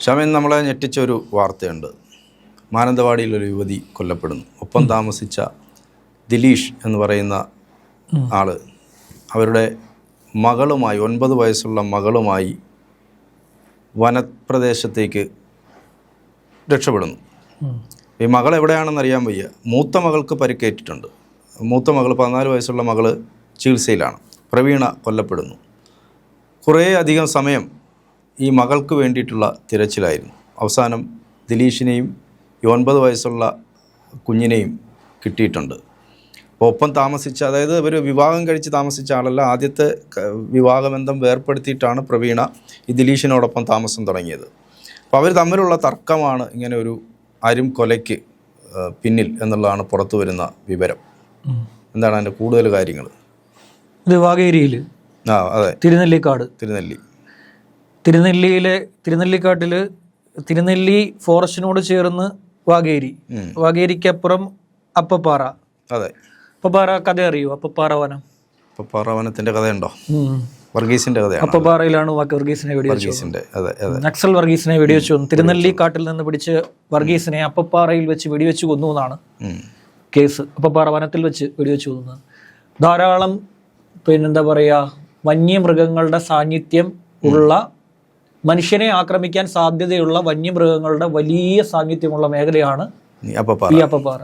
ഷമീൻ നമ്മളെ ഞെട്ടിച്ച ഒരു വാർത്തയുണ്ട്. മാനന്തവാടിയിൽ ഒരു യുവതി കൊല്ലപ്പെടുന്നു. ഒപ്പം താമസിച്ച ദിലീഷ് എന്ന് പറയുന്ന ആൾ അവരുടെ മകളുമായി ഒൻപത് വയസ്സുള്ള മകളുമായി വനപ്രദേശത്തേക്ക് രക്ഷപ്പെടുന്നു. ഈ മകൾ എവിടെയാണെന്ന് അറിയാൻ വയ്യ. മൂത്ത മകൾക്ക് പരിക്കേറ്റിട്ടുണ്ട്. മൂത്ത മകൾ പതിനാല് വയസ്സുള്ള മകൾ ചികിത്സയിലാണ്. പ്രവീണ കൊല്ലപ്പെടുന്നു. കുറേ അധികം സമയം ഈ മകൾക്ക് വേണ്ടിയിട്ടുള്ള തിരച്ചിലായിരുന്നു. അവസാനം ദിലീഷിനെയും ഈ ഒൻപത് വയസ്സുള്ള കുഞ്ഞിനെയും കിട്ടിയിട്ടുണ്ട്. അപ്പോൾ ഒപ്പം താമസിച്ച അതായത് ഇവർ വിവാഹം കഴിച്ച് താമസിച്ച ആളല്ല ആദ്യത്തെ വിവാഹബന്ധം വേർപ്പെടുത്തിയിട്ടാണ് പ്രവീണ ഈ ദിലീഷിനോടൊപ്പം താമസം തുടങ്ങിയത്. അപ്പോൾ അവർ തമ്മിലുള്ള തർക്കമാണ് ഇങ്ങനെ ഒരു അരും കൊലയ്ക്ക് പിന്നിൽ എന്നുള്ളതാണ് പുറത്തു വരുന്ന വിവരം. എന്താണ് അതിന്റെ കൂടുതൽ കാര്യങ്ങൾ ഇത് വാഗേരിയിൽ ആ അതെ. തിരുനെല്ലിക്കാട്. തിരുനെല്ലി. തിരുനെല്ലിയിലെ തിരുനെല്ലിക്കാട്ടിൽ തിരുനെല്ലി ഫോറസ്റ്റിനോട് ചേർന്ന് വാഗേരി. വാഗേരിക്കപ്പുറം അപ്പപ്പാറ. അതെ. അപ്പപ്പാറ കഥ അറിയോ? അപ്പപ്പാറ വനം. അപ്പപ്പാറ വനത്തിന്റെ കഥയുണ്ടോ? വർഗീസിന്റെ കഥയാണ് അപ്പപ്പാറയിലാണ് വർഗീസിനെ വെടിവെച്ചിന്റെ അതെ അതെ. നക്സൽ വർഗീസിനെ വെടിവെച്ചു തിരുനെല്ലി കാട്ടിൽ നിന്ന് പിടിച്ച് വർഗീസിനെ അപ്പപ്പാറയിൽ വെച്ച് വെടിവെച്ച് കൊന്നു എന്നാണ് കേസ്. അപ്പപ്പാറ വനത്തിൽ വെച്ച് വെടിവെച്ച് കൊന്നത്. ധാരാളം പിന്നെന്താ പറയുക വന്യമൃഗങ്ങളുടെ സാന്നിധ്യം ഉള്ള മനുഷ്യനെ ആക്രമിക്കാൻ സാധ്യതയുള്ള വന്യമൃഗങ്ങളുടെ വലിയ സാന്നിധ്യമുള്ള മേഖലയാണ് ഈ അപ്പപ്പാറ.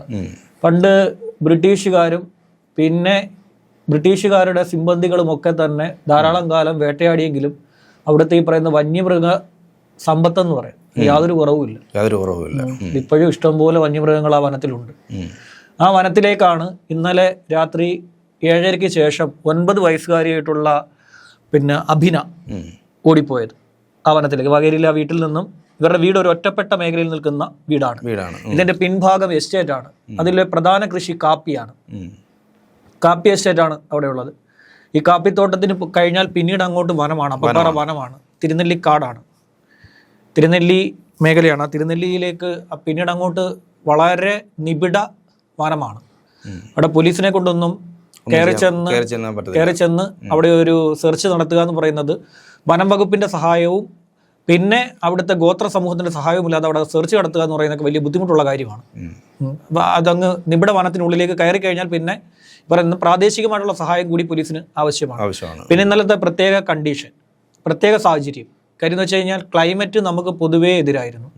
പണ്ട് ബ്രിട്ടീഷുകാരും പിന്നെ ബ്രിട്ടീഷുകാരുടെ സിംബന്ധികളും ഒക്കെ തന്നെ ധാരാളം കാലം വേട്ടയാടിയെങ്കിലും അവിടുത്തെ ഈ പറയുന്ന വന്യമൃഗ സമ്പത്തെന്ന് പറയും. യാതൊരു കുറവുമില്ല യാതൊരു കുറവുമില്ല. ഇപ്പോഴും ഇഷ്ടംപോലെ വന്യമൃഗങ്ങൾ ആ വനത്തിലുണ്ട്. ആ വനത്തിലേക്കാണ് ഇന്നലെ രാത്രി ഏഴരയ്ക്ക് ശേഷം ഒൻപത് വയസ്സുകാരിയായിട്ടുള്ള പിന്നെ അഭിന. ഓടിപ്പോയത്. ആ വനത്തിലേക്ക് വകേരിയിലെ ആ വീട്ടിൽ നിന്നും ഇവരുടെ വീട് ഒരു ഒറ്റപ്പെട്ട മേഖലയിൽ നിൽക്കുന്ന വീടാണ്. വീടാണ്. ഇതിന്റെ പിൻഭാഗം എസ്റ്റേറ്റ് ആണ്. അതിലെ പ്രധാന കൃഷി കാപ്പിയാണ്. കാപ്പി എസ്റ്റേറ്റ് ആണ് അവിടെ ഉള്ളത്. ഈ കാപ്പിത്തോട്ടത്തിന് കഴിഞ്ഞാൽ പിന്നീട് അങ്ങോട്ട് വനമാണ് അപ്പപ്പാറ വനമാണ്. തിരുനെല്ലി കാടാണ്. തിരുനെല്ലി മേഖലയാണ്. ആ തിരുനെല്ലിയിലേക്ക് പിന്നീട് അങ്ങോട്ട് വളരെ നിബിഡ വനമാണ്. അവിടെ പോലീസിനെ കൊണ്ടൊന്നും കയറി ചെന്ന് കയറി ചെന്ന് അവിടെ ഒരു സെർച്ച് നടത്തുക എന്ന് പറയുന്നത് വനം വകുപ്പിന്റെ സഹായവും പിന്നെ അവിടുത്തെ ഗോത്ര സമൂഹത്തിന്റെ സഹായവും ഇല്ലാതെ അവിടെ സെർച്ച് നടത്തുക എന്ന് പറയുന്നത് വലിയ ബുദ്ധിമുട്ടുള്ള കാര്യമാണ്. അതങ്ങ് നിബിഡ വനത്തിനുള്ളിലേക്ക് കയറി കഴിഞ്ഞാൽ പിന്നെ പറയുന്ന പ്രാദേശികമായിട്ടുള്ള സഹായം കൂടി പോലീസിന് ആവശ്യമാണ്. ആവശ്യമാണ്. പിന്നെ ഇന്നലത്തെ പ്രത്യേക കണ്ടീഷൻ പ്രത്യേക സാഹചര്യം. കാര്യം എന്ന് വെച്ച് കഴിഞ്ഞാൽ ക്ലൈമറ്റ് നമുക്ക് പൊതുവേ എതിരായിരുന്നു.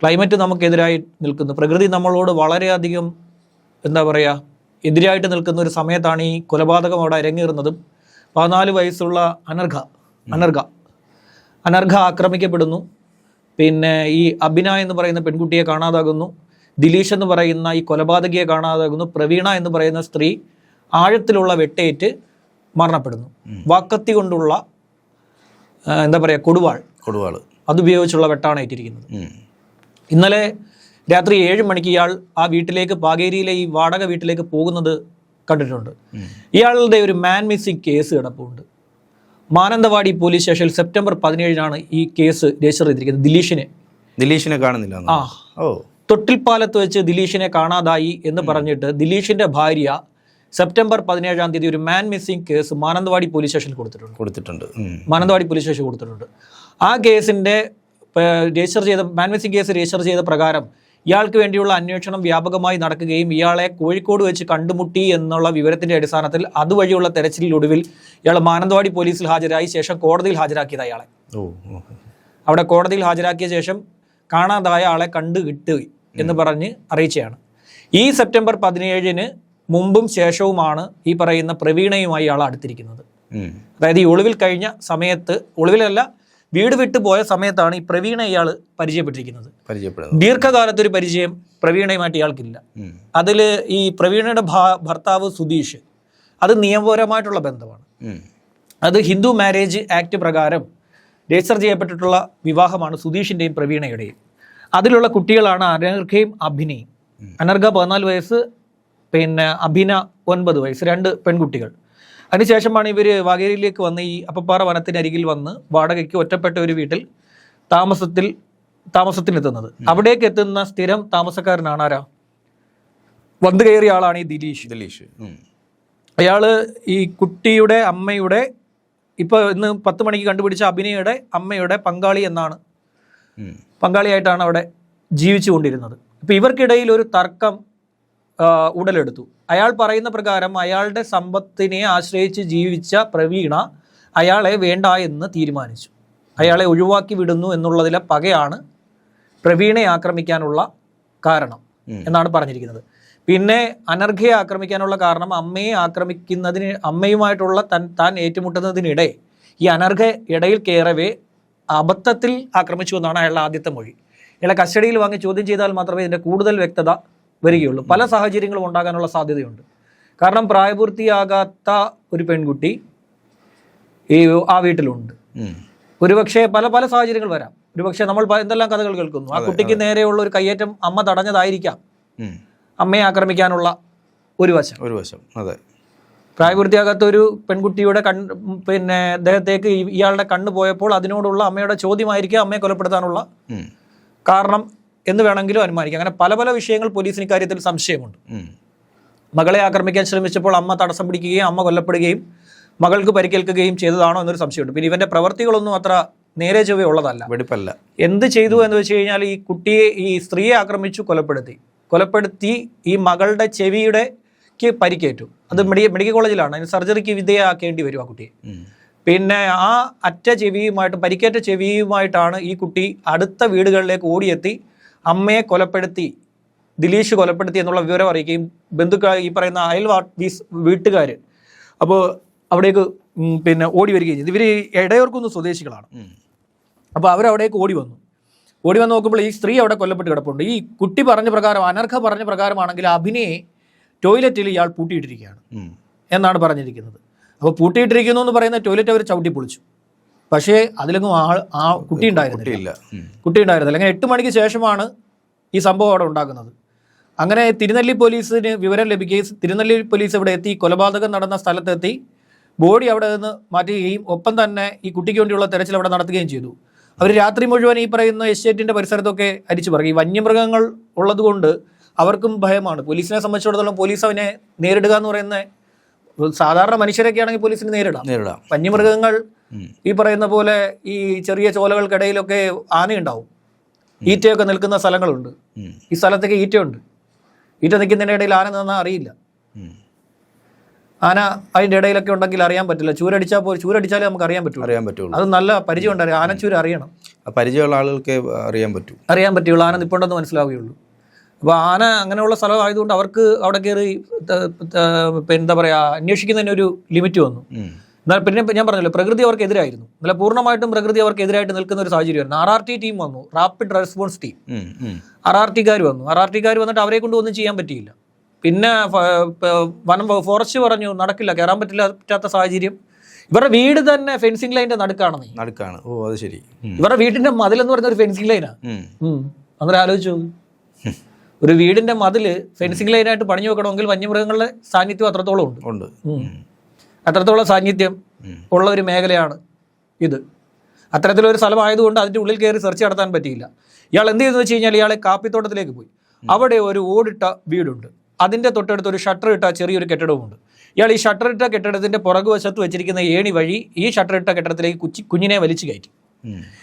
ക്ലൈമറ്റ് നമുക്കെതിരായി നിൽക്കുന്നു. പ്രകൃതി നമ്മളോട് വളരെയധികം എന്താ പറയുക എതിരായിട്ട് നിൽക്കുന്ന ഒരു സമയത്താണ് ഈ കൊലപാതകം അവിടെ അരങ്ങേറുന്നതും പതിനാല് വയസ്സുള്ള അനർഘ അനർഘ. അനർഘ ആക്രമിക്കപ്പെടുന്നു. പിന്നെ ഈ അഭിന എന്ന് പറയുന്ന പെൺകുട്ടിയെ കാണാതാകുന്നു. ദിലീഷ് എന്ന് പറയുന്ന ഈ കൊലപാതകിയെ കാണാതാകുന്നു. പ്രവീണ എന്ന് പറയുന്ന സ്ത്രീ ആഴത്തിലുള്ള വെട്ടേറ്റ് മരണപ്പെടുന്നു. വാക്കത്തി കൊണ്ടുള്ള എന്താ പറയുക കൊടുവാൾ. കൊടുവാൾ. അതുപയോഗിച്ചുള്ള വെട്ടാണ് ഏറ്റിരിക്കുന്നത്. ഇന്നലെ രാത്രി ഏഴ് മണിക്ക് ഇയാൾ ആ വീട്ടിലേക്ക് പാകേരിയിലെ ഈ വാടക വീട്ടിലേക്ക് പോകുന്നത് കണ്ടിട്ടുണ്ട്. ഇയാളുടെ ഒരു മാൻ മിസ്സിംഗ് കേസ് കിടപ്പുണ്ട്. മാനന്തവാടി പോലീസ് സ്റ്റേഷനിൽ സെപ്റ്റംബർ പതിനേഴിനാണ് ഈ കേസ് രജിസ്റ്റർ ചെയ്തിരിക്കുന്നത്. ദിലീഷിനെ. ദിലീഷിനെ കാണുന്നില്ല ആ. ഓ. തൊട്ടിൽപ്പാലത്ത് വെച്ച് ദിലീഷിനെ കാണാതായി എന്ന് പറഞ്ഞിട്ട് ദിലീഷിന്റെ ഭാര്യ സെപ്റ്റംബർ പതിനേഴാം തീയതി ഒരു man missing case Mananthavady police സ്റ്റേഷനിൽ കൊടുത്തിട്ടുണ്ട്. കൊടുത്തിട്ടുണ്ട്. മാനന്തവാടി പോലീസ് സ്റ്റേഷൻ കൊടുത്തിട്ടുണ്ട്. ആ കേസിന്റെ രജിസ്റ്റർ ചെയ്ത മാൻ മിസ്സിംഗ് കേസ് രജിസ്റ്റർ ചെയ്ത പ്രകാരം ഇയാൾക്ക് വേണ്ടിയുള്ള അന്വേഷണം വ്യാപകമായി നടക്കുകയും ഇയാളെ കോഴിക്കോട് വെച്ച് കണ്ടുമുട്ടി എന്നുള്ള വിവരത്തിന്റെ അടിസ്ഥാനത്തിൽ അതുവഴിയുള്ള തെരച്ചിലിനൊടുവിൽ ഇയാൾ മാനന്തവാടി പോലീസിൽ ഹാജരായി ശേഷം കോടതിയിൽ ഹാജരാക്കിയത് അയാളെ. അവിടെ കോടതിയിൽ ഹാജരാക്കിയ ശേഷം കാണാതായ ആളെ കണ്ടു കിട്ടുക എന്ന് പറഞ്ഞ് അറിയിച്ചയാണ്. ഈ സെപ്റ്റംബർ പതിനേഴിന് മുമ്പും ശേഷവുമാണ് ഈ പറയുന്ന പ്രവീണയുമായി ഇയാൾ അടുത്തിരിക്കുന്നത്. അതായത് ഈ ഒളിവിൽ കഴിഞ്ഞ സമയത്ത് ഒളിവിലല്ല വീട് വിട്ടു പോയ സമയത്താണ് ഈ പ്രവീണ ഇയാൾ പരിചയപ്പെട്ടിരിക്കുന്നത്. ദീർഘകാലത്തെ ദീർഘകാലത്തൊരു പരിചയം പ്രവീണയുമായിട്ട് ഇയാൾക്കില്ല. അതിൽ അതിൽ ഈ പ്രവീണയുടെ ഭാ- ഭർത്താവ് സുധീഷ് അത് നിയമപരമായിട്ടുള്ള ബന്ധമാണ്. അത് ഹിന്ദു മാരേജ് ആക്ട് പ്രകാരം രജിസ്റ്റർ ചെയ്യപ്പെട്ടിട്ടുള്ള വിവാഹമാണ് സുധീഷിന്റെയും പ്രവീണയുടെയും. അതിലുള്ള കുട്ടികളാണ് അനർഘയും അഭിനയും. അനർഘ പതിനാല് വയസ്സ് പിന്നെ അഭിന ഒൻപത് വയസ്സ് രണ്ട് പെൺകുട്ടികൾ. അതിനുശേഷമാണ് ഇവർ വാഗേരിയിലേക്ക് വന്ന് ഈ അപ്പപ്പാറ വനത്തിനരികിൽ വന്ന് വാടകയ്ക്ക് ഒറ്റപ്പെട്ട ഒരു വീട്ടിൽ താമസത്തിൽ താമസത്തിനെത്തുന്നത്. അവിടേക്ക് എത്തുന്ന സ്ഥിരം താമസക്കാരനാണ് ആരാ? വന്നു കയറിയ ആളാണ് ഈ ദിലീഷ്. ദിലീഷ്. അയാൾ ഈ കുട്ടിയുടെ അമ്മയുടെ ഇപ്പൊ ഇന്ന് പത്ത് മണിക്ക് കണ്ടുപിടിച്ച അഭിനയുടെ അമ്മയുടെ പങ്കാളി എന്നാണ്. പങ്കാളിയായിട്ടാണ് അവിടെ ജീവിച്ചു കൊണ്ടിരുന്നത് ഇവർക്കിടയിൽ ഒരു തർക്കം ഉടലെടുത്തു. അയാൾ പറയുന്ന പ്രകാരം അയാളുടെ സമ്പത്തിനെ ആശ്രയിച്ച് ജീവിച്ച പ്രവീണ അയാളെ വേണ്ട എന്ന് തീരുമാനിച്ചു. അയാളെ ഒഴിവാക്കി വിടുന്നു എന്നുള്ളതിലെ പകയാണ് പ്രവീണയെ ആക്രമിക്കാനുള്ള കാരണം എന്നാണ് പറഞ്ഞിരിക്കുന്നത്. പിന്നെ അനർഘയെ ആക്രമിക്കാനുള്ള കാരണം അമ്മയെ ആക്രമിക്കുന്നതിന് അമ്മയുമായിട്ടുള്ള തൻ താൻ ഏറ്റുമുട്ടുന്നതിനിടെ ഈ അനർഘ ഇടയിൽ കയറവേ അബദ്ധത്തിൽ ആക്രമിച്ചു എന്നാണ് അയാളുടെ ആദ്യത്തെ മൊഴി. ഇയാളെ കസ്റ്റഡിയിൽ വാങ്ങി ചോദ്യം ചെയ്താൽ മാത്രമേ ഇതിന്റെ കൂടുതൽ വ്യക്തത വരികയുള്ളൂ. പല സാഹചര്യങ്ങളും ഉണ്ടാകാനുള്ള സാധ്യതയുണ്ട്. കാരണം പ്രായപൂർത്തിയാകാത്ത ഒരു പെൺകുട്ടി ഈ ആ വീട്ടിലുണ്ട്. ഒരുപക്ഷെ പല പല സാഹചര്യങ്ങൾ വരാം. ഒരുപക്ഷെ നമ്മൾ എന്തെല്ലാം കഥകൾ കേൾക്കുന്നു? ആ കുട്ടിക്ക് നേരെയുള്ള ഒരു കയ്യേറ്റം അമ്മ തടഞ്ഞതായിരിക്കാം. അമ്മയെ ആക്രമിക്കാനുള്ള ഒരു വശം. ഒരു വശം അതെ. പ്രായപൂർത്തിയാകാത്ത ഒരു പെൺകുട്ടിയുടെ കൺ പിന്നെ അദ്ദേഹത്തേക്ക് ഇയാളുടെ കണ്ണ് പോയപ്പോൾ അതിനോടുള്ള അമ്മയുടെ ചോദ്യമായിരിക്കും അമ്മയെ കൊലപ്പെടുത്താനുള്ള കാരണം എന്ന് വേണമെങ്കിലും അനുമാനിക്കാം. അങ്ങനെ പല പല വിഷയങ്ങൾ പോലീസിന് ഇക്കാര്യത്തിൽ സംശയമുണ്ട്. മകളെ ആക്രമിക്കാൻ ശ്രമിച്ചപ്പോൾ അമ്മ തടസ്സം പിടിക്കുകയും അമ്മ കൊല്ലപ്പെടുകയും മകൾക്ക് പരിക്കേൽക്കുകയും ചെയ്തതാണോ എന്നൊരു സംശയമുണ്ട്. പിന്നെ ഇവന്റെ പ്രവർത്തികളൊന്നും അത്ര നേരെ ചൊവ്വേ ഉള്ളതല്ല. വെടിപ്പല്ല. എന്ത് ചെയ്തു എന്ന് വെച്ച് കഴിഞ്ഞാൽ ഈ കുട്ടിയെ ഈ സ്ത്രീയെ ആക്രമിച്ചു കൊലപ്പെടുത്തി. കൊലപ്പെടുത്തി ഈ മകളുടെ ചെവിയുടെ പരിക്കേറ്റു. അത് മെഡിക്കൽ മെഡിക്കൽ കോളേജിലാണ്. അതിന് സർജറിക്ക് വിധേയമാക്കേണ്ടി വരും ആ കുട്ടിയെ. പിന്നെ ആ അറ്റ ചെവിയുമായിട്ട് പരിക്കേറ്റ ചെവിയുമായിട്ടാണ് ഈ കുട്ടി അടുത്ത വീടുകളിലേക്ക് ഓടിയെത്തി അമ്മയെ കൊലപ്പെടുത്തി ദിലീഷ് കൊലപ്പെടുത്തി എന്നുള്ള വിവരം അറിയിക്കുകയും ബന്ധുക്കാർ ഈ പറയുന്ന അയൽവാ വീട്ടുകാർ അപ്പോൾ അവിടേക്ക് പിന്നെ ഓടി വരികയും ചെയ്തു. ഇവർ ഇടയോർക്കുന്ന സ്വദേശികളാണ്. അപ്പോൾ അവരവിടേക്ക് ഓടി വന്നു. ഓടി വന്ന് നോക്കുമ്പോൾ ഈ സ്ത്രീ അവിടെ കൊല്ലപ്പെട്ട് കിടപ്പുണ്ട്. ഈ കുട്ടി പറഞ്ഞ പ്രകാരം അനർഘ പറഞ്ഞ പ്രകാരമാണെങ്കിൽ അഭിനയെ ടോയ്ലറ്റിൽ ഇയാൾ പൂട്ടിയിട്ടിരിക്കുകയാണ് എന്നാണ് പറഞ്ഞിരിക്കുന്നത്. അപ്പോൾ പൂട്ടിയിട്ടിരിക്കുന്നു എന്ന് പറയുന്ന ടോയ്ലറ്റ് അവർ ചവിട്ടി പൊളിച്ചു. പക്ഷേ അതിലൊന്നും ആൾ ആ കുട്ടി ഉണ്ടായിരുന്നില്ല. കുട്ടി ഉണ്ടായിരുന്നില്ല. അങ്ങനെ എട്ട് മണിക്ക് ശേഷമാണ് ഈ സംഭവം അവിടെ ഉണ്ടാകുന്നത്. അങ്ങനെ തിരുനെല്ലി പോലീസിന് വിവരം ലഭിക്കുകയും തിരുനെല്ലി പോലീസ് ഇവിടെ എത്തി കൊലപാതകം നടന്ന സ്ഥലത്തെത്തി ബോഡി അവിടെ നിന്ന് മാറ്റുകയും ഒപ്പം തന്നെ ഈ കുട്ടിക്ക് വേണ്ടിയുള്ള തെരച്ചിൽ അവിടെ നടത്തുകയും ചെയ്തു. അവർ രാത്രി മുഴുവൻ ഈ പറയുന്ന എസ്റ്റേറ്റിന്റെ പരിസരത്തൊക്കെ അരിച്ചു പറയും ഈ വന്യമൃഗങ്ങൾ ഉള്ളതുകൊണ്ട് അവർക്കും ഭയമാണ്. പോലീസിനെ സംബന്ധിച്ചിടത്തോളം പോലീസ് അവനെ നേരിടുക എന്ന് പറയുന്ന സാധാരണ മനുഷ്യരൊക്കെ ആണെങ്കിൽ പോലീസിന് നേരിടാം. നേരിടാം. വന്യമൃഗങ്ങൾ. ഈ പറയുന്ന പോലെ ഈ ചെറിയ ചോലകൾക്കിടയിലൊക്കെ ആനയുണ്ടാവും. ഈറ്റയൊക്കെ നിൽക്കുന്ന സ്ഥലങ്ങളുണ്ട്. ഈ സ്ഥലത്തൊക്കെ ഈറ്റയുണ്ട്. ഈറ്റ നിൽക്കുന്നതിന്റെ ഇടയിൽ ആന നിന്നാൽ അറിയില്ല. ആന അതിന്റെ ഇടയിലൊക്കെ ഉണ്ടെങ്കിൽ അറിയാൻ പറ്റില്ല. ചൂരടിച്ചാൽ പോലും ചൂരടിച്ചാലേ നമുക്ക് അറിയാൻ പറ്റും അറിയാൻ പറ്റുള്ളൂ. അത് നല്ല പരിചയം ഉണ്ടായിരുന്നു ആനച്ചൂര് അറിയണം. പരിചയമുള്ള ആളുകൾക്ക് അറിയാൻ പറ്റും. അറിയാൻ പറ്റുള്ളൂ. ആന നിപ്പുണ്ടെന്ന് മനസ്സിലാവുകയുള്ളൂ. അപ്പോൾ ആന അങ്ങനെയുള്ള സ്ഥലം ആയതുകൊണ്ട് അവർക്ക് അവിടെ കയറി എന്താ പറയുക അന്വേഷിക്കുന്നതിനൊരു ലിമിറ്റ് വന്നു. എന്നാൽ പിന്നെ ഞാൻ പറഞ്ഞല്ലോ പ്രകൃതി അവർക്ക് എതിരായിരുന്നു എന്നാൽ പൂർണമായിട്ടും പ്രകൃതി അവർക്ക് എതിരായിട്ട് നിൽക്കുന്ന ഒരു സാഹചര്യമായിരുന്നു. ആർ ആർ ടി ടീം വന്നു rapid response team. R R ടിക്കാർ വന്നു. ആർ ആർ ടിക്കാർ വന്നിട്ട് അവരെ കൊണ്ട് ഒന്നും ചെയ്യാൻ പറ്റിയില്ല. പിന്നെ വനം ഫോറസ്റ്റ് പറഞ്ഞു നടക്കില്ല കയറാൻ പറ്റില്ല പറ്റാത്ത സാഹചര്യം. ഇവരുടെ വീട് തന്നെ ഫെൻസിങ് ലൈന്റെ നടുക്കാണെന്ന്. നടുക്കാണ്. ഓ അത് ശരി. ഇവരുടെ വീടിന്റെ മതിൽ എന്ന് പറയുന്ന ഒരു ഫെൻസിങ് ലൈനാണ് അന്നേരം അങ്ങനെ ആലോചിച്ചു ഒരു വീടിന്റെ മതിൽ ഫെൻസിങ് ലൈനായിട്ട് പണിഞ്ഞു വെക്കണമെങ്കിൽ വന്യമൃഗങ്ങളുടെ സാന്നിധ്യം അത്രത്തോളം ഉണ്ട്. ഉണ്ട്. അത്രത്തോളം സാന്നിധ്യം ഉള്ള ഒരു മേഖലയാണ് ഇത്. അത്തരത്തിലൊരു സ്ഥലമായതുകൊണ്ട് അതിന്റെ ഉള്ളിൽ കയറി സെർച്ച് നടത്താൻ പറ്റിയില്ല. ഇയാൾ എന്ത് ചെയ്തെന്ന് വെച്ച് കഴിഞ്ഞാൽ ഇയാളെ കാപ്പിത്തോട്ടത്തിലേക്ക് പോയി. അവിടെ ഒരു ഓടിട്ട വീടുണ്ട്. അതിന്റെ തൊട്ടടുത്ത് ഒരു ഷട്ടർ ഇട്ട ചെറിയൊരു കെട്ടിടവുമുണ്ട്. ഇയാൾ ഈ ഷട്ടർ ഇട്ട കെട്ടിടത്തിന്റെ പുറകു വശത്ത് വെച്ചിരിക്കുന്ന ഏണി വഴി ഈ ഷട്ടർ ഇട്ട കെട്ടിടത്തിലേക്ക് കുച്ചി കുഞ്ഞിനെ വലിച്ചു കയറ്റി.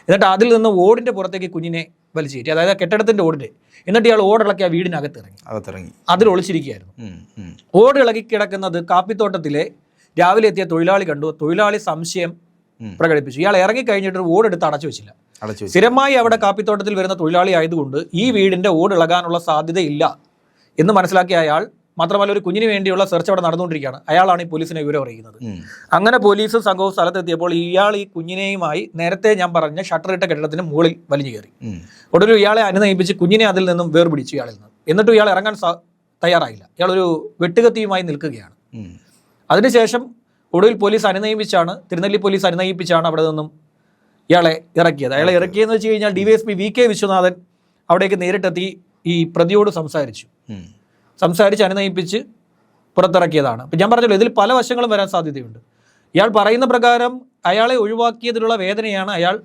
എന്നിട്ട് അതിൽ നിന്ന് ഓടിന്റെ പുറത്തേക്ക് കുഞ്ഞിനെ വലിച്ചു കയറ്റി. അതായത് കെട്ടിടത്തിന്റെ ഓടിന്റെ എന്നിട്ട് ഇയാൾ ഓടിളക്കി ആ വീടിനകത്ത് ഇറങ്ങി അകത്തിറങ്ങി. അതിൽ ഒളിച്ചിരിക്കുകയായിരുന്നു. ഓടിളക്കി. കിടക്കുന്നത് കാപ്പിത്തോട്ടത്തിലെ രാവിലെ എത്തിയ തൊഴിലാളി കണ്ടു. തൊഴിലാളി സംശയം. പ്രകടിപ്പിച്ചു. ഇയാൾ ഇറങ്ങി കഴിഞ്ഞിട്ട് അടച്ചു വെച്ചില്ല. അടച്ചു വെച്ചു സ്ഥിരമായി അവിടെ കാപ്പിത്തോട്ടത്തിൽ വരുന്ന തൊഴിലാളി ആയതുകൊണ്ട് ഈ വീടിന്റെ ഓട് ഇളകാനുള്ള സാധ്യതയില്ല എന്ന് മനസ്സിലാക്കിയ അയാൾ മാത്രമല്ല ഒരു കുഞ്ഞിന് വേണ്ടിയുള്ള സെർച്ച് അവിടെ നടന്നുകൊണ്ടിരിക്കുകയാണ്. അയാളാണ് ഈ പോലീസിനെ വിവരം അറിയിക്കുന്നത്. അങ്ങനെ പോലീസ് സംഘവും സ്ഥലത്തെത്തിയപ്പോൾ ഇയാൾ ഈ കുഞ്ഞിനെയുമായി നേരത്തെ ഞാൻ പറഞ്ഞ ഷട്ടറിട്ട കെട്ടിടത്തിന് മുകളിൽ വലിഞ്ഞു കയറി. ഒടുവിൽ ഇയാളെ അനുനയിപ്പിച്ച് കുഞ്ഞിനെ അതിൽ നിന്നും വേർപിടിച്ചു ഇയാളിൽ നിന്ന്. എന്നിട്ടും ഇയാൾ ഇറങ്ങാൻ തയ്യാറായില്ല. ഇയാൾ ഒരു വെട്ടുകത്തിയുമായി നിൽക്കുകയാണ്. അതിനുശേഷം ഒടുവിൽ പോലീസ് അനുനയിപ്പിച്ചാണ് തിരുനെല്ലി പോലീസ് അനുനയിപ്പിച്ചാണ് അവിടെ നിന്നും ഇയാളെ ഇറക്കിയത്. അയാളെ ഇറക്കിയെന്ന് വെച്ച് കഴിഞ്ഞാൽ D Y S P V K Viswanathan അവിടേക്ക് നേരിട്ടെത്തി ഈ പ്രതിയോട് സംസാരിച്ചു. സംസാരിച്ച് അനുനയിപ്പിച്ച് പുറത്തിറക്കിയതാണ്. അപ്പം ഞാൻ പറഞ്ഞല്ലോ ഇതിൽ പല വശങ്ങളും വരാൻ സാധ്യതയുണ്ട്. ഇയാൾ പറയുന്ന പ്രകാരം അയാളെ ഒഴിവാക്കിയതിലുള്ള വേദനയാണ് അയാൾ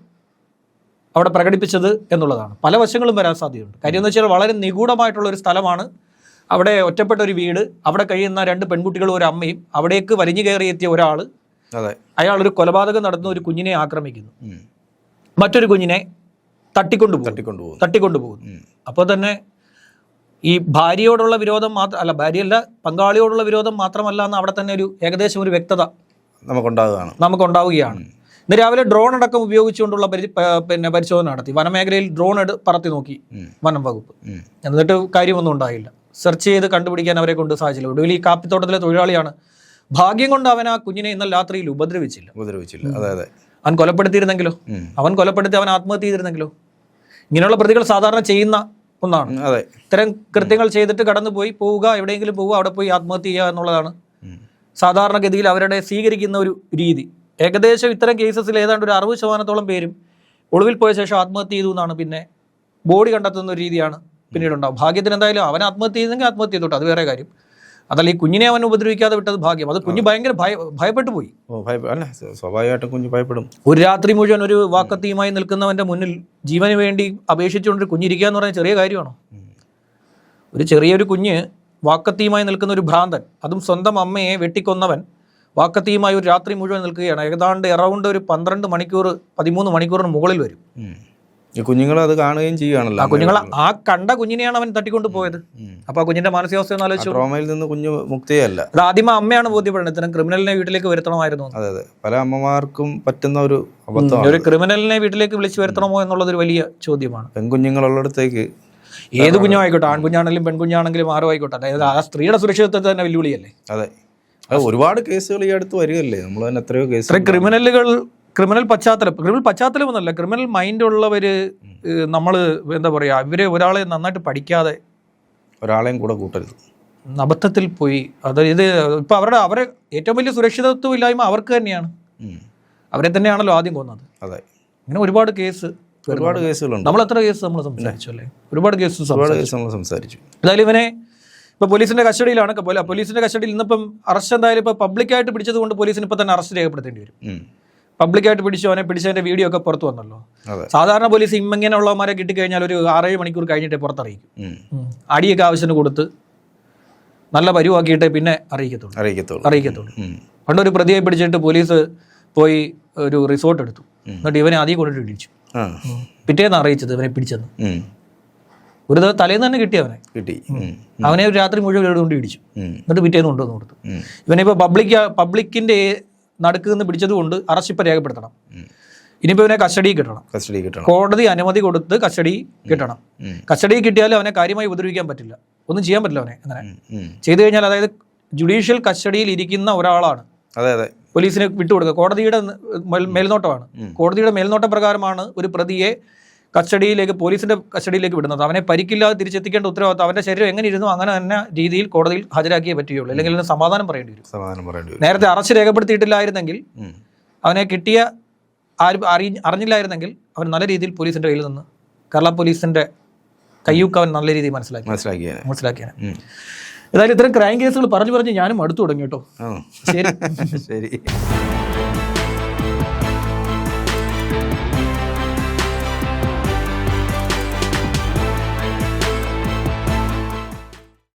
അവിടെ പ്രകടിപ്പിച്ചത് എന്നുള്ളതാണ്. പല വശങ്ങളും വരാൻ സാധ്യതയുണ്ട്. കാര്യം എന്ന് വെച്ചാൽ വളരെ നിഗൂഢമായിട്ടുള്ള ഒരു സ്ഥലമാണ് അവിടെ ഒറ്റപ്പെട്ട ഒരു വീട് അവിടെ കഴിയുന്ന രണ്ട് പെൺകുട്ടികളും ഒരു അമ്മയും അവിടേക്ക് വലിഞ്ഞു കയറി എത്തിയ ഒരാൾ അയാൾ ഒരു കൊലപാതകം നടത്തുന്ന ഒരു കുഞ്ഞിനെ ആക്രമിക്കുന്നു. മറ്റൊരു കുഞ്ഞിനെ തട്ടിക്കൊണ്ടുപോകും തട്ടിക്കൊണ്ടുപോകുന്നു. തട്ടിക്കൊണ്ടുപോകും ഉം. അപ്പോൾ തന്നെ ഈ ഭാര്യയോടുള്ള വിരോധം മാത്രം അല്ല ഭാര്യയല്ല പങ്കാളിയോടുള്ള വിരോധം മാത്രമല്ല എന്ന് അവിടെ തന്നെ ഒരു ഏകദേശം ഒരു വ്യക്തത നമുക്കുണ്ടാകുകയാണ്. നമുക്കുണ്ടാവുകയാണ്. ഇന്ന് രാവിലെ ഡ്രോൺ അടക്കം ഉപയോഗിച്ചുകൊണ്ടുള്ള പരി പിന്നെ പരിശോധന നടത്തി. വനമേഖലയിൽ ഡ്രോൺ എടു പറത്തി നോക്കി വനം വകുപ്പ്. എന്നിട്ട് കാര്യമൊന്നും ഉണ്ടായില്ല. സെർച്ച് ചെയ്ത് കണ്ടുപിടിക്കാൻ അവരെ കൊണ്ട് സാധിച്ചില്ല ഒടുവിൽ ഈ കാപ്പിത്തോട്ടത്തിലെ തൊഴിലാളിയാണ്. ഭാഗ്യം കൊണ്ട് അവൻ ആ കുഞ്ഞിനെ ഇന്നലെ രാത്രിയിൽ ഉപദ്രവിച്ചില്ല. ഉപദ്രവിച്ചില്ല. അതെ അതെ. അവൻ കൊലപ്പെടുത്തിയിരുന്നെങ്കിലോ. അവൻ കൊലപ്പെടുത്തി അവൻ ആത്മഹത്യ ചെയ്തിരുന്നെങ്കിലോ? ഇങ്ങനെയുള്ള പ്രതികൾ സാധാരണ ചെയ്യുന്ന ഒന്നാണ്. അതെ. ഇത്തരം കൃത്യങ്ങൾ ചെയ്തിട്ട് കടന്നുപോയി പോവുക എവിടെയെങ്കിലും പോവുക അവിടെ പോയി ആത്മഹത്യ ചെയ്യുക എന്നുള്ളതാണ് സാധാരണഗതിയിൽ അവരുടെ സ്വീകരിക്കുന്ന ഒരു രീതി. ഏകദേശം ഇത്തരം കേസസിൽ ഏതാണ്ട് ഒരു അറുപത് ശതമാനത്തോളം പേരും ഒളിവിൽ പോയ ശേഷം ആത്മഹത്യ ചെയ്തു എന്നാണ് പിന്നെ ബോഡി കണ്ടെത്തുന്ന ഒരു രീതിയാണ് പിന്നീട് ഉണ്ടാവും ഭാഗ്യത്തിന് എന്തായാലും അവൻ ആത്മഹത്യ ചെയ്തെങ്കിൽ ആത്മഹത്യ ചെയ്തോട്ടെ അത് വേറെ കാര്യം. അതല്ല ഈ കുഞ്ഞിനെ അവൻ ഉപദ്രവിക്കാതെ വിട്ടത് ഭാഗ്യം. അത് കുഞ്ഞ് ഭയങ്കര ഭയ ഭയപ്പെട്ടു പോയി. അല്ല സ്വാഭാവികമായിട്ടും കുഞ്ഞ് ഭയപ്പെടും. ഒരു രാത്രി മുഴുവൻ ഒരു വാക്കത്തിയുമായി നിൽക്കുന്നവന്റെ മുന്നിൽ ജീവന് വേണ്ടി അപേക്ഷിച്ചുകൊണ്ട് കുഞ്ഞിരിക്കുക എന്ന് പറഞ്ഞാൽ ചെറിയ കാര്യമാണോ? ഒരു ചെറിയൊരു കുഞ്ഞ് വാക്കത്തിയുമായി നിൽക്കുന്ന ഒരു ഭ്രാന്തൻ അതും സ്വന്തം അമ്മയെ വെട്ടിക്കൊന്നവൻ വാക്കത്തിയുമായി ഒരു രാത്രി മുഴുവൻ നിൽക്കുകയാണ്. ഏതാണ്ട് എറൗണ്ട് ഒരു പന്ത്രണ്ട് മണിക്കൂർ പതിമൂന്ന് മണിക്കൂറിന് മുകളിൽ വരും. കുഞ്ഞുങ്ങൾ അത് കാണുകയും ചെയ്യുകയാണല്ലോ. ആ കുഞ്ഞുങ്ങൾ ആ കണ്ട കുഞ്ഞിനെയാണ് അവൻ തട്ടിക്കൊണ്ട് പോയത്. അപ്പൊ ആ കുഞ്ഞിന്റെ മാനസികാവസ്ഥ ഒന്ന് ആലോചിച്ചു ട്രോമയിൽ നിന്ന് കുഞ്ഞു മുക്തിയല്ല. അത് ആദ്യം അമ്മയാണ് ബോധ്യപ്പെടുന്നത്. ഇത്തരം ക്രിമിനലിനെ വീട്ടിലേക്ക് വരുത്തണമായിരുന്നു അതെ അതെ. പല അമ്മമാർക്കും പറ്റുന്ന ഒരു ഒരു ക്രിമിനലിനെ വീട്ടിലേക്ക് വിളിച്ചു വരുത്തണമോ എന്നുള്ളത് ഒരു വലിയ ചോദ്യമാണ്. പെൺകുഞ്ഞുങ്ങളുള്ളിടത്തേക്ക് ഏത് കുഞ്ഞും ആയിക്കോട്ടെ ആൺകുഞ്ഞാണെങ്കിലും പെൺകുഞ്ഞാണെങ്കിലും ആരോ ആയിക്കോട്ടെ അതായത് ആ സ്ത്രീയുടെ സുരക്ഷിതത്വത്തെ തന്നെ വെല്ലുവിളിയല്ലേ? അതെ. അത് ഒരുപാട് കേസുകൾ ഈ അടുത്ത് വരികയല്ലേ? നമ്മൾ തന്നെ എത്രയോ കേസ് ക്രിമിനലുകൾ ക്രിമിനൽ പശ്ചാത്തലം ക്രിമിനൽ പശ്ചാത്തലം എന്നല്ല ക്രിമിനൽ മൈൻഡ് ഉള്ളവര് നമ്മൾ എന്താ പറയാ ഇവരെ ഒരാളെ നന്നായിട്ട് പഠിക്കാതെ ഒരാളെയും കൂടെ കൂട്ടരുത്. അബദ്ധത്തിൽ പോയി. അതായത് ഇപ്പൊ അവരുടെ അവരെ ഏറ്റവും വലിയ സുരക്ഷിതത്വം ഇല്ലായ്മ അവർക്ക് തന്നെയാണ്. അവരെ തന്നെയാണല്ലോ ആദ്യം കൊന്നത്. അതെ. ഇങ്ങനെ ഒരുപാട് കേസ് ഒരുപാട് കേസുകളുണ്ട്. നമ്മൾ എത്ര കേസ് നമ്മൾ സംസാരിച്ചു അല്ലേ? ഒരുപാട് കേസ് ഒരുപാട് കേസ് നമ്മൾ സംസാരിച്ചു. എന്തായാലും ഇവനെ ഇപ്പൊ പോലീസിന്റെ കസ്റ്റഡിയിലാണ്. പോലീസിന്റെ കസ്റ്റഡിയിൽ ഇന്നിപ്പം അറസ്റ്റ് എന്തായാലും ഇപ്പൊ പബ്ലിക്കായിട്ട് പിടിച്ചത് കൊണ്ട് പോലീസിന് ഇപ്പൊ തന്നെ അറസ്റ്റ് രേഖപ്പെടുത്തേണ്ടി വരും. പബ്ലിക്കായിട്ട് പിടിച്ചു അവനെ പിടിച്ചതിന്റെ വീഡിയോ ഒക്കെ പുറത്തു വന്നല്ലോ. സാധാരണ പോലീസ് ഇമ്മങ്ങനെയുള്ളവന്മാരെ കിട്ടിക്കഴിഞ്ഞാൽ ഒരു ആറേഴ് മണിക്കൂർ കഴിഞ്ഞിട്ട് പുറത്തറിയിക്കും. അടിയൊക്കെ ആവശ്യത്തിന് കൊടുത്ത് നല്ല പരിവാക്കിയിട്ട് പിന്നെ അറിയിക്കത്തുള്ളൂ. അറിയിക്കത്തുള്ളൂ. അറിയിക്കത്തുള്ളൂ. പണ്ടൊരു പ്രതിയെ പിടിച്ചിട്ട് പോലീസ് പോയി ഒരു റിസോർട്ട് എടുത്തു. എന്നിട്ട് ഇവനെ ആദ്യം കൊണ്ടിട്ട് ഇടിച്ചു. പിറ്റേന്ന് അറിയിച്ചത് ഇവനെ പിടിച്ചെന്ന്. ഒരു ദിവസം തലേന്ന് തന്നെ കിട്ടി അവനെ. കിട്ടി. അവനെ ഒരു രാത്രി മുഴുവൻ ഇവിടെ കൊണ്ട് ഇടിച്ചു. എന്നിട്ട് പിറ്റേന്ന് കൊണ്ടുവന്ന് കൊടുത്തു. ഇവനെ ഇവനിപ്പോൾ പബ്ലിക് പബ്ലിക്കിന്റെ നടുക്ക് നിന്ന് പിടിച്ചത് കൊണ്ട് അറസ്റ്റ് ഇപ്പം രേഖപ്പെടുത്തണം ഇനിയിപ്പോ ഇനിയിപ്പോൾ ഇവനെ കസ്റ്റഡി കിട്ടണം. കസ്റ്റഡി കിട്ടണം. കോടതി അനുമതി കൊടുത്ത് കസ്റ്റഡി കിട്ടണം. കസ്റ്റഡി കിട്ടിയാൽ അവനെ കാര്യമായി ഉപദ്രവിക്കാൻ പറ്റില്ല. ഒന്നും ചെയ്യാൻ പറ്റില്ല അവനെ അങ്ങനെ. ചെയ്തു കഴിഞ്ഞാൽ അതായത് ജുഡീഷ്യൽ കസ്റ്റഡിയിൽ ഇരിക്കുന്ന ഒരാളാണ്. അതെ അതെ. പോലീസിന് വിട്ടുകൊടുക്കുക. കോടതിയുടെ മേൽ- മേൽനോട്ടമാണ്. കോടതിയുടെ മേൽനോട്ട പ്രകാരമാണ് ഒരു പ്രതിയെ കസ്റ്റഡിയിലേക്ക് പോലീസിന്റെ കസ്റ്റഡിയിലേക്ക് വിടുന്നത്. അവനെ പരിക്കില്ലാതെ തിരിച്ചെത്തിക്കേണ്ട ഉത്തരവാദിത്വം അവന്റെ ശരീരം എങ്ങനെ ഇരുന്നു അങ്ങനെ തന്നെ രീതിയിൽ കോടതിയിൽ ഹാജരാക്കിയേ പറ്റുകയുള്ളൂ. അല്ലെങ്കിൽ അതിന് സമാധാനം പറയേണ്ടി വരും. സമാധാനം പറയേണ്ടി വരും. നേരത്തെ അറസ്റ്റ് രേഖപ്പെടുത്തിയിട്ടില്ലായിരുന്നെങ്കിൽ അവനെ കിട്ടിയ ആരും അറി അറിഞ്ഞില്ലായിരുന്നെങ്കിൽ അവൻ നല്ല രീതിയിൽ പോലീസിന്റെ കയ്യിൽ നിന്ന് കേരള പോലീസിന്റെ കയ്യൂക്ക് അവൻ നല്ല രീതിയിൽ മനസ്സിലാക്കി. മനസ്സിലാക്കിയാണ് മനസ്സിലാക്കിയാണ്. ഏതായാലും ഇത്തരം ക്രൈം കേസുകൾ പറഞ്ഞു പറഞ്ഞ് ഞാനും അടുത്തു തുടങ്ങി കേട്ടോ. ശരി. ശരി.